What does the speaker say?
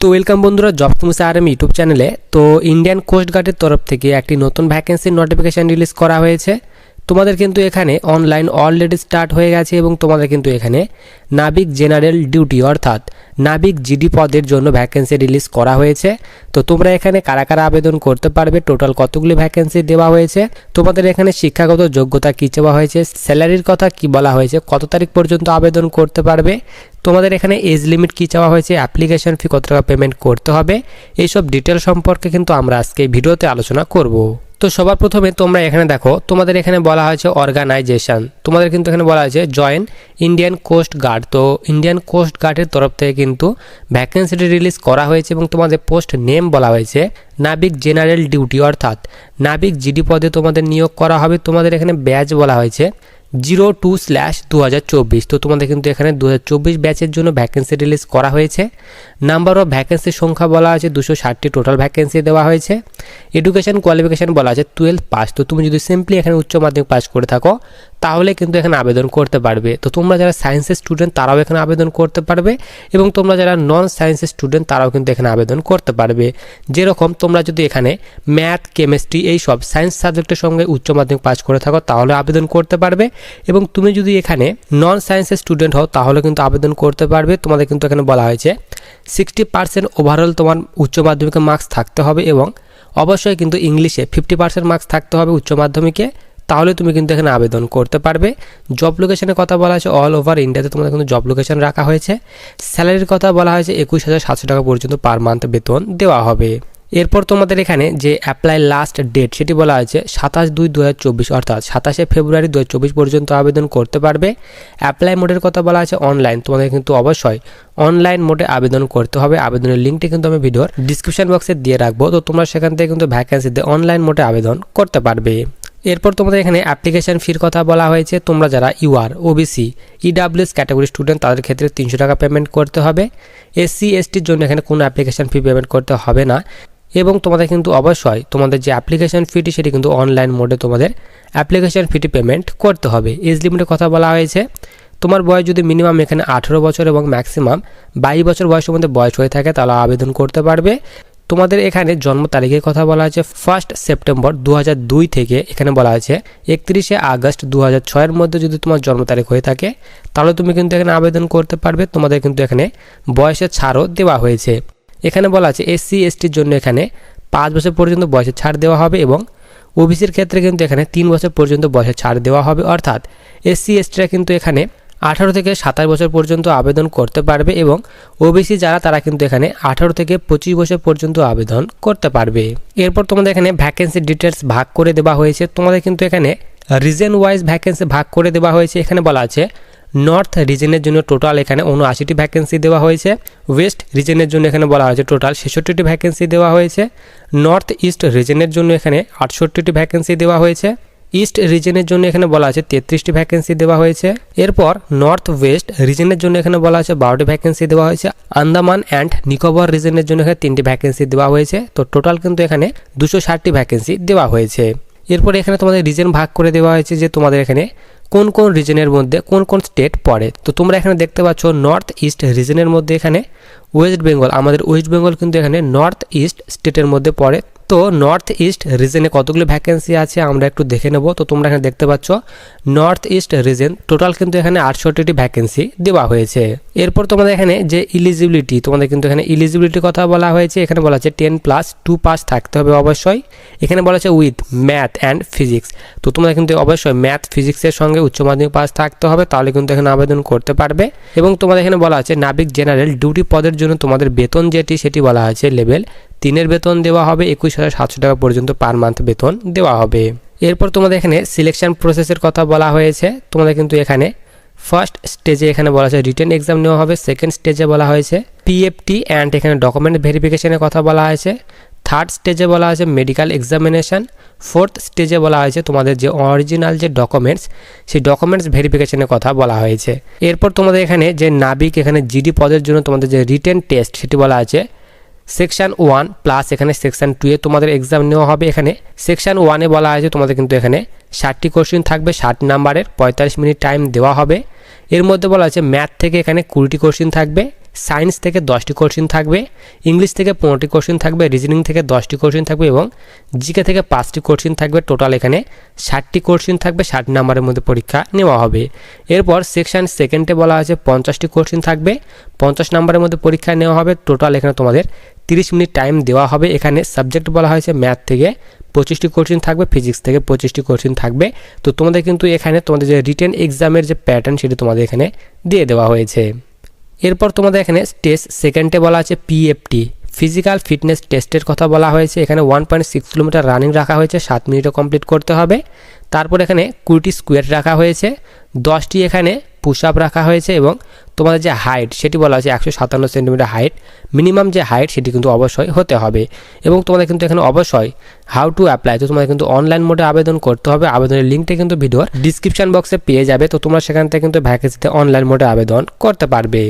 তো ওয়েলকাম বন্ধুরা জব মুসা RM YouTube চ্যানেলে তো ইন্ডিয়ান কোস্ট গার্ডের তরফ থেকে একটি নতুন ভ্যাকেন্সির নোটিফিকেশান রিলিজ করা হয়েছে। তোমাদের কিন্তু এখানে অনলাইন অলরেডি স্টার্ট হয়ে গেছে এবং তোমাদের কিন্তু এখানে নাবিক জেনারেল ডিউটি অর্থাৎ নাবিক জিডি পদের জন্য ভ্যাকেন্সি রিলিজ করা হয়েছে। তো তোমরা এখানে কারা কারা আবেদন করতে পারবে? টোটাল কতগুলি ভ্যাকেন্সি দেওয়া হয়েছে? তোমাদের এখানে শিক্ষাগত যোগ্যতা কী চাওয়া হয়েছে? স্যালারির কথা কি বলা হয়েছে? কত তারিখ পর্যন্ত আবেদন করতে পারবে? তোমাদের এখানে এজ লিমিট কী চাওয়া হয়েছে অ্যাপ্লিকেশন ফি কত টাকা পেমেন্ট করতে হবে, এইসব ডিটেল সম্পর্কে কিন্তু আমরা আজকে ভিডিওতে আলোচনা করব। তো সবার প্রথমে তোমরা এখানে দেখো, তোমাদের এখানে বলা হয়েছে অর্গানাইজেশন তোমাদের কিন্তু এখানে বলা হয়েছে জয়েন ইন্ডিয়ান কোস্ট গার্ড তো ইন্ডিয়ান কোস্ট গার্ডের তরফ থেকে কিন্তু ভ্যাকেন্সিটি রিলিজ করা হয়েছে এবং তোমাদের পোস্ট নেম বলা হয়েছে নাবিক জেনারেল ডিউটি অর্থাৎ নাবিক জিডি পদে তোমাদের নিয়োগ করা হবে। তোমাদের এখানে ব্যাচ বলা হয়েছে জিরো টু স্ল্যাশ দু হাজার চব্বিশ তো তোমাদের কিন্তু এখানে দু হাজার চব্বিশ ব্যাচের জন্য ভ্যাকেন্সি রিলিজ করা হয়েছে। নাম্বার অফ ভ্যাকেন্সির সংখ্যা বলা আছে দুশো ষাটটি টোটাল ভ্যাকেন্সি দেওয়া হয়েছে। এডুকেশন কোয়ালিফিকেশান বলা আছে টুয়েলভ পাস তো তুমি যদি সিম্পলি এখানে উচ্চ মাধ্যমিক পাস করে থাকো তাহলে কিন্তু এখানে আবেদন করতে পারবে। তো তোমরা যারা সায়েন্সের স্টুডেন্ট তারাও এখানে আবেদন করতে পারবে এবং তোমরা যারা নন সায়েন্সের স্টুডেন্ট তারাও কিন্তু এখানে আবেদন করতে পারবে। যেরকম তোমরা যদি এখানে ম্যাথ কেমিস্ট্রি এই সব সায়েন্স সাবজেক্টের সঙ্গে উচ্চ মাধ্যমিক পাস করে থাকো, তাহলে আবেদন করতে পারবে এবং তুমি যদি এখানে নন সায়েন্সের স্টুডেন্ট হও, তাহলে কিন্তু আবেদন করতে পারবে। তোমাদের কিন্তু এখানে বলা হয়েছে সিক্সটি পার্সেন্ট ওভারঅল তোমার উচ্চ মাধ্যমিকের মার্কস থাকতে হবে এবং অবশ্যই কিন্তু ইংলিশে ফিফটি পার্সেন্ট মার্কস থাকতে হবে উচ্চ মাধ্যমিকে। তাহলে তুমি কিন্তু এখানে আবেদন করতে পারবে। জব লোকেশনের কথা বলা হয়েছে অল ওভার ইন্ডিয়াতে তোমাদের কিন্তু জব লোকেশন রাখা হয়েছে। স্যালারির কথা বলা হয়েছে একুশ হাজার সাতশো টাকা পর্যন্ত পার মান্থ বেতন দেওয়া হবে। এরপর তোমাদের এখানে যে অ্যাপ্লাই লাস্ট ডেট সেটি বলা হয়েছে সাতাশ দুই দু অর্থাৎ সাতাশে ফেব্রুয়ারি দুহাজার চব্বিশ পর্যন্ত আবেদন করতে পারবে। অ্যাপ্লাই মোডের কথা বলা আছে অনলাইন তোমাদের কিন্তু অবশ্যই অনলাইন মোডে আবেদন করতে হবে। আবেদনের লিঙ্কটি কিন্তু আমি ভিডিওর ডিসক্রিপশন বক্সে দিয়ে রাখব। তো তোমরা সেখান থেকে কিন্তু ভ্যাকেন্সিতে অনলাইন মোডে আবেদন করতে পারবে। এরপর তোমাদের এখানে অ্যাপ্লিকেশান ফির কথা বলা হয়েছে। তোমরা যারা UR OBC EWS category student তাদের ক্ষেত্রে তিনশো টাকা পেমেন্ট করতে হবে। এসসি এসটির জন্য এখানে কোনো অ্যাপ্লিকেশন ফি পেমেন্ট করতে হবে না। এবং তোমাদের কিন্তু অবশ্যই তোমাদের যে অ্যাপ্লিকেশন ফিটি সেটি কিন্তু অনলাইন মোডে তোমাদের অ্যাপ্লিকেশন ফিটি পেমেন্ট করতে হবে। এজ লিমিটের কথা বলা হয়েছে। তোমার বয়স যদি মিনিমাম এখানে আঠেরো বছর এবং ম্যাক্সিমাম বাইশ বছর বয়সের মধ্যে বয়স হয়ে থাকে, তাহলে আবেদন করতে পারবে। তোমাদের এখানে জন্ম তারিখের কথা বলা আছে ফার্স্ট সেপ্টেম্বর দু হাজার দুই থেকে। এখানে বলা আছে একত্রিশে আগস্ট দু হাজার ছয়ের মধ্যে যদি তোমার জন্ম তারিখ হয়ে থাকে, তাহলে তুমি কিন্তু এখানে আবেদন করতে পারবে। তোমাদের কিন্তু এখানে বয়সের ছাড়ও দেওয়া হয়েছে। এখানে বলা আছে এসসি এসটির জন্য এখানে পাঁচ বছর পর্যন্ত বয়সের ছাড় দেওয়া হবে এবং ওবিসির ক্ষেত্রে কিন্তু এখানে তিন বছর পর্যন্ত বয়সের ছাড় দেওয়া হবে। অর্থাৎ এসসি এসটিরা কিন্তু এখানে আঠারো থেকে সাতাশ বছর পর্যন্ত আবেদন করতে পারবে এবং ওবিসি যারা, তারা কিন্তু এখানে আঠারো থেকে পঁচিশ বছর পর্যন্ত আবেদন করতে পারবে। এরপর তোমাদের এখানে ভ্যাকেন্সি ডিটেলস ভাগ করে দেওয়া হয়েছে। তোমাদের কিন্তু এখানে রিজন ওয়াইজ ভ্যাকেন্সি ভাগ করে দেওয়া হয়েছে। এখানে বলা আছে নর্থ রিজনের জন্য টোটাল এখানে উনআশিটি ভ্যাকেন্সি দেওয়া হয়েছে। ওয়েস্ট রিজনের জন্য এখানে বলা হয়েছে টোটাল ছেষট্টিটি ভ্যাকেন্সি দেওয়া হয়েছে। নর্থ ইস্ট রিজনের জন্য এখানে আটষট্টিটি ভ্যাকেন্সি দেওয়া হয়েছে। ইস্ট রিজনের জন্য এখানে বলা আছে তেত্রিশটি ভ্যাকেন্সি দেওয়া হয়েছে। এরপর নর্থ ওয়েস্ট রিজনের জন্য এখানে বলা আছে বারোটি ভ্যাকেন্সি দেওয়া হয়েছে। আন্দামান অ্যান্ড নিকোবর রিজনের জন্য এখানে তিনটি ভ্যাকেন্সি দেওয়া হয়েছে। তো টোটাল কিন্তু এখানে দুশো ষাটটি ভ্যাকেন্সি দেওয়া হয়েছে। এরপর এখানে তোমাদের রিজন ভাগ করে দেওয়া হয়েছে যে তোমাদের এখানে কোন কোন রিজনের মধ্যে কোন কোন স্টেট পড়ে। তো তোমরা এখানে দেখতে পাচ্ছ নর্থ ইস্ট রিজনের মধ্যে এখানে ওয়েস্ট বেঙ্গল আমাদের ওয়েস্ট বেঙ্গল কিন্তু এখানে নর্থ ইস্ট স্টেটের মধ্যে পড়ে। তো নর্থ ইস্ট রিজনে কতগুলো ভ্যাকেন্সি আছে আমরা একটু দেখে নেব। তো তোমরা এখানে দেখতে পাচ্ছ নর্থ ইস্ট রিজন টোটাল কিন্তু এখানে আটষট্টিটি ভ্যাকেন্সি দেওয়া হয়েছে। এরপর তোমাদের এখানে যে ইলিজিবিলিটি তোমাদের কিন্তু এখানে ইলিজিবিলিটির কথা বলা হয়েছে। এখানে বলা আছে টেন প্লাস টু পাস থাকতে হবে অবশ্যই। এখানে বলা আছে উইথ ম্যাথ অ্যান্ড ফিজিক্স তো তোমরা কিন্তু অবশ্যই ম্যাথ ফিজিক্সের সঙ্গে উচ্চ মাধ্যমিক পাস থাকতে হবে, তাহলে কিন্তু এখানে আবেদন করতে পারবে। এবং তোমাদের এখানে বলা আছে নাবিক জেনারেল ডিউটি পদের জন্য তোমাদের বেতন যেটি, সেটি বলা আছে লেভেল তিনের বেতন দেওয়া হবে, একুশ হাজার সাতশো টাকা পর্যন্ত পার মান্থ বেতন দেওয়া হবে। এরপর তোমাদের এখানে সিলেকশন প্রসেসের কথা বলা হয়েছে। তোমাদের কিন্তু এখানে ফার্স্ট স্টেজে এখানে বলা হয়েছে রিটেন এক্সাম নেওয়া হবে সেকেন্ড স্টেজে বলা হয়েছে পিএফটি অ্যান্ড এখানে ডকুমেন্ট ভেরিফিকেশনের কথা বলা হয়েছে। থার্ড স্টেজে বলা হয়েছে মেডিকেল এক্সামিনেশান ফোর্থ স্টেজে বলা হয়েছে তোমাদের যে অরিজিনাল যে ডকুমেন্টস সেই ডকুমেন্টস ভেরিফিকেশনের কথা বলা হয়েছে। এরপর তোমাদের এখানে যে নাবিক এখানে জিডি পদের জন্য তোমাদের যে রিটেন টেস্ট সেটি বলা আছে। সেকশান ওয়ান প্লাস এখানে সেকশান টুয়ে তোমাদের এক্সাম নেওয়া হবে। এখানে সেকশান ওয়ানে বলা হয়েছে, তোমাদের কিন্তু এখানে ষাটটি কোশ্চিন থাকবে। ষাট নাম্বারের পঁয়তাল্লিশ মিনিট টাইম দেওয়া হবে। এর মধ্যে বলা আছে ম্যাথ থেকে এখানে কুড়িটি কোশ্চিন থাকবে সায়েন্স থেকে দশটি কোশ্চেন থাকবে ইংলিশ থেকে পনেরোটি কোশ্চেন থাকবে রিজনিং থেকে দশটি কোশ্চেন থাকবে এবং জিকে থেকে পাঁচটি কোশ্চেন থাকবে। টোটাল এখানে ষাটটি কোশ্চেন থাকবে, ষাট নাম্বারের মধ্যে পরীক্ষা নেওয়া হবে। এরপর সেকশন সেকেন্ডে বলা আছে পঞ্চাশটি কোশ্চেন থাকবে, পঞ্চাশ নাম্বারের মধ্যে পরীক্ষা নেওয়া হবে। টোটাল এখানে তোমাদের তিরিশ মিনিট টাইম দেওয়া হবে। এখানে সাবজেক্ট বলা হয়েছে ম্যাথ থেকে, পঁচিশটি কোশ্চেন থাকবে ফিজিক্স থেকে পঁচিশটি কোশ্চেন থাকবে। তো তোমাদের কিন্তু এখানে তোমাদের যে রিটেন এক্সামের যে প্যাটার্ন সেটি তোমাদের এখানে দিয়ে দেওয়া হয়েছে। এরপর তোমাদের এখানে টেস্ট সেকেন্ডে বলা আছে পিএফটি ফিজিক্যাল ফিটনেস টেস্টের কথা বলা হয়েছে। এখানে one point six kilometre running রাখা হয়েছে, সাত মিনিটে কমপ্লিট করতে হবে। তারপর এখানে কুড়িটি স্কোয়ার রাখা হয়েছে। দশটি এখানে পুশ আপ রাখা হয়েছে এবং তোমাদের যে হাইট সেটি বলা হয়েছে একশো সাতান্ন সেন্টিমিটার হাইট মিনিমাম যে হাইট সেটি কিন্তু অবশ্যই হতে হবে। এবং তোমাদের কিন্তু এখানে অবশ্যই হাউ টু অ্যাপ্লাই তো তোমাদের কিন্তু অনলাইন মোডে আবেদন করতে হবে। আবেদনের লিঙ্কটা কিন্তু ভিডিওর ডিসক্রিপশান বক্সে পেয়ে যাবে। তো তোমরা সেখান থেকে কিন্তু ভ্যাকেন্সিতে অনলাইন মোডে আবেদন করতে পারবে।